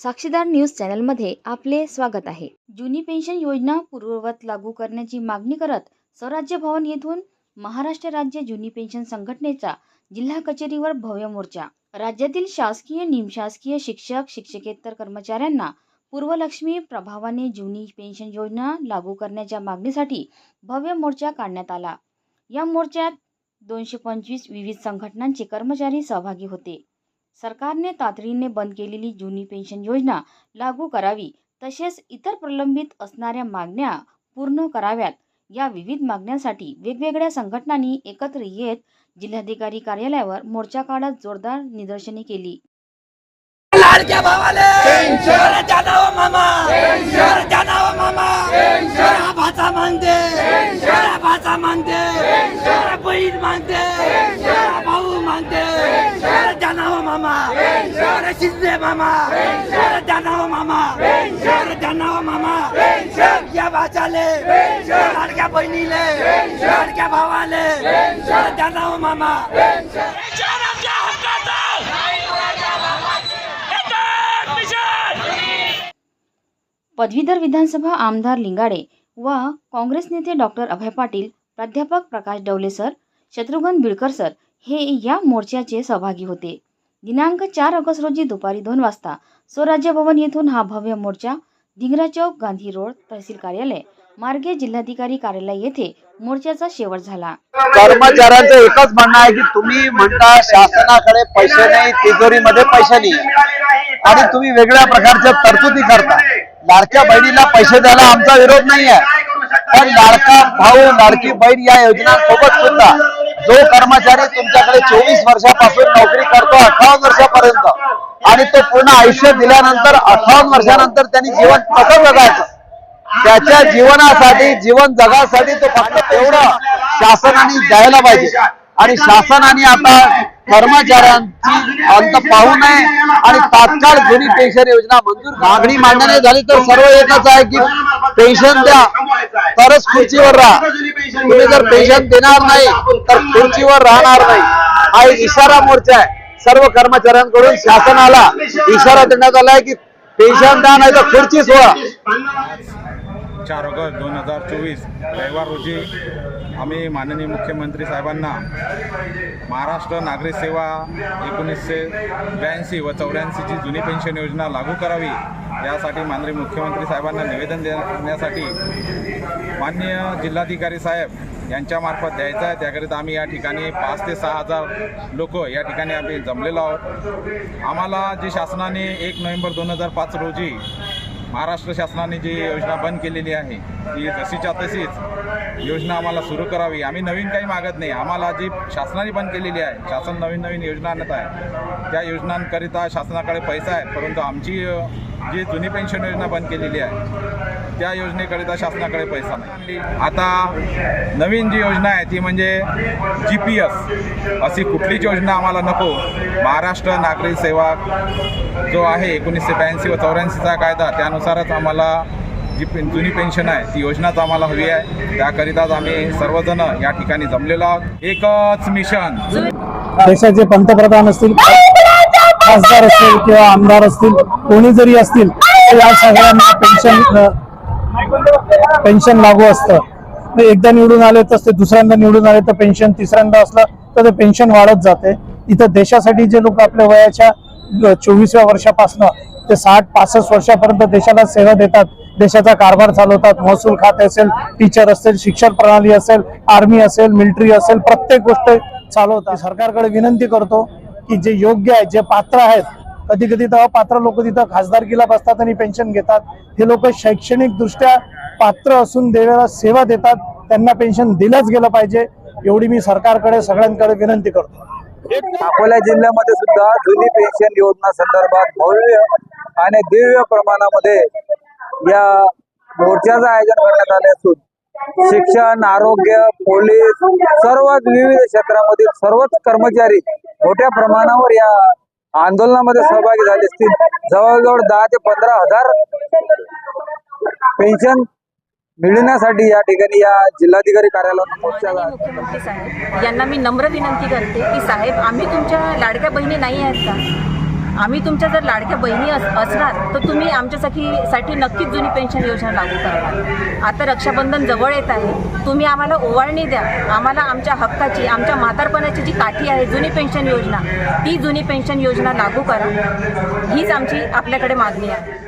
साक्षीदार न्यूज चॅनलमध्ये आपले स्वागत आहे. जुनी पेन्शन योजना पूर्ववत लागू करण्याची मागणी करत स्वराज्य भवन येथून महाराष्ट्र राज्य जुनी पेन्शन संघटनेचा जिल्हा कचेरीवर भव्य मोर्चा. राज्यातील शासकीय निमशासकीय शिक्षक शिक्षकेतर कर्मचाऱ्यांना पूर्वलक्ष्मी प्रभावाने जुनी पेन्शन योजना लागू करण्याच्या मागणीसाठी भव्य मोर्चा काढण्यात आला. या मोर्चात दोनशे पंचवीस विविध संघटनांचे कर्मचारी सहभागी होते. सरकारने तातडीने बंद केलेली जुनी पेन्शन योजना लागू करावी तसेच इतर प्रलंबित असणाऱ्या मागण्या पूर्ण कराव्यात. या विविध मागण्यांसाठी वेगवेगळ्या संघटनांनी एकत्र येत जिल्हाधिकारी कार्यालयावर मोर्चा काढत जोरदार निदर्शने केली. मामा! मामा शहरा भाचा मागते शहरा भाचा मागते शहरा बहीण मागते शहरा भाऊ मागते शहराच्या नाव या लाडक्या बहिणीले लाडक्या भावाले नाव मामा शहराच्या हक्काचा पदवीधर विधानसभा आमदार लिंगाडे व काँग्रेस नेते डॉक्टर अभय पाटील प्राध्यापक प्रकाश डवले सर शत्रुघ्न बिडकर सर हे या मोर्चाचे सहभागी होते. दिनांक चार ऑगस्ट रोजी दुपारी दोन वाजता स्वराज्य भवन येथून हा भव्य मोर्चा धिंगरा चौक गांधी रोड तहसील कार्यालय मार्गे जिल्हाधिकारी कार्यालय येथे मोर्चाचा शेवट झाला. कर्मचाऱ्यांचं एकच म्हणणं आहे की तुम्ही म्हणता शासनाकडे पैसे नाही तिजोरीमध्ये पैसे नाही. आणि तुम्ही वेगळ्या प्रकारच्या तरतुदी करता. लाडक्या बहिणीला पैसे द्यायला आमचा विरोध नाही आहे पण लाडका भाऊ लाडकी बहीण या योजनांसोबत सुद्धा जो कर्मचारी तुमच्याकडे चोवीस वर्षापासून नोकरी करतो अठ्ठावन्न वर्षापर्यंत. आणि तो पूर्ण आयुष्य दिल्यानंतर अठ्ठावन्न वर्षानंतर त्यांनी जीवन कसं जगायचं? त्याच्या जीवनासाठी जीवन जगासाठी तो फक्त तेवढं शासनाने द्यायला पाहिजे. आणि शासनाने आता कर्मचाऱ्यांची अंत पाहू नये आणि तात्काळ जुनी पेन्शन योजना मंजूर मागणी मांडणे नाही झाली तर सर्व एकच आहे की पेन्शन द्या. तरच खुर्चीवर राहा. तुम्ही जर पेन्शन देणार नाही तर खुर्चीवर राहणार नाही. हा एक इशारा मोर्चा आहे. सर्व कर्मचाऱ्यांकडून शासनाला इशारा देण्यात आला आहे की पेन्शन द्या नाही तर खुर्ची सोडा. चार ऑगस्ट दोन हजार चोवीस रविवार रोजी आम्ही माननीय मुख्यमंत्री साहेबांना महाराष्ट्र नागरिक सेवा एकोणीसशे ब्याऐंशी व चौऱ्याऐंशीची जुनी पेन्शन योजना लागू करावी यासाठी माननीय मुख्यमंत्री साहेबांना निवेदन देण्यासाठी माननीय जिल्हाधिकारी साहेब यांच्यामार्फत द्यायचं आहे. त्याकरिता आम्ही या ठिकाणी पाच ते सहा हजार लोक या ठिकाणी आम्ही जमलेलो आहोत. आम्हाला जे शासनाने एक नोव्हेंबर दोन हजार पाच रोजी महाराष्ट्र शासनाने जी योजना बंद केलेली आहे ती जशीच्या तशीच योजना आम्हाला सुरू करावी. आम्ही नवीन काही मागत नाही. आम्हाला जी शासनाने बंद केलेली आहे शासन नवीन नवीन योजना आणत आहे त्या योजनांकरिता शासनाकडे पैसा आहे परंतु आमची जी जुनी पेन्शन योजना बंद केलेली आहे त्या योजनेकरिता शासनाकडे पैसा नाही. आता नवीन जी योजना आहे ती म्हणजे जी पी एस अशी कुठलीच योजना आम्हाला नको. महाराष्ट्र नागरिक सेवा जो आहे एकोणीसशे ब्याऐंशी व चौऱ्याऐंशीचा कायदा त्यानुसारच आम्हाला जी पेन जुनी पेन्शन आहे ती योजनाच आम्हाला हवी आहे. त्याकरिताच आम्ही सर्वजण या ठिकाणी जमलेलो आहोत. एकच मिशन देशाचे पंतप्रधान असतील. खासदार असतील किंवा आमदार असतील कोणी जरी असतील तर या सगळ्यांना पेन्शन पेन्शन लागू असतं. ते एकदा निवडून आले तर ते दुसऱ्यांदा निवडून आले तर पेन्शन तिसऱ्यांदा असलं तर ते पेन्शन वाढत जाते. इथं देशासाठी जे लोक आपल्या वयाच्या चोवीसव्या वर्षापासनं ते साठ पासष्ट वर्षापर्यंत देशाला सेवा देतात. देशाचा कारभार चालवतात. महसूल खाते असेल टीचर असेल शिक्षण प्रणाली असेल आर्मी असेल मिलिटरी असेल प्रत्येक गोष्ट चालवतात. सरकारकडे विनंती करतो की जे योग्य आहे जे पात्र आहेत कधी कधी तर अपात्र लोक तिथं खासदारकीला बसतात आणि पेन्शन घेतात. हे लोक शैक्षणिक दृष्ट्या पात्र असून देवाला सेवा देतात. त्यांना पेन्शन दिलंच गेलं पाहिजे. एवढी मी सरकारकडे सगळ्यांकडे विनंती करतो. अकोला जिल्ह्यामध्ये सुद्धा जुनी पेन्शन योजना संदर्भात भव्य आणि दिव्य प्रमाणामध्ये या मोर्चाचं आयोजन करण्यात आले असून शिक्षण आरोग्य पोलीस सर्वच विविध क्षेत्रामधील सर्वच कर्मचारी मोठ्या प्रमाणावर या आंदोलनामध्ये सहभागी झाले असतील. जवळजवळ दहा ते पंधरा हजार पेन्शन मिळण्यासाठी या ठिकाणी या जिल्हाधिकारी कार्यालयात मोर्चा मुख्यमंत्री साहेब यांना मी नम्र विनंती करते की साहेब आम्ही तुमच्या लाडक्या बहिणी नाही आहेत का? आम्ही तुमच्या जर लाडक्या बहिणी अस असणार तर तुम्ही आमच्यासाठी साठी नक्कीच जुनी पेन्शन योजना लागू कराल आता रक्षाबंधन जवळ येत आहे. तुम्ही आम्हाला ओवाळणी द्या. आम्हाला आमच्या हक्काची आमच्या म्हातारपणाची जी काठी आहे जुनी पेन्शन योजना ती जुनी पेन्शन योजना लागू करा. हीच आमची आपल्याकडे मागणी आहे.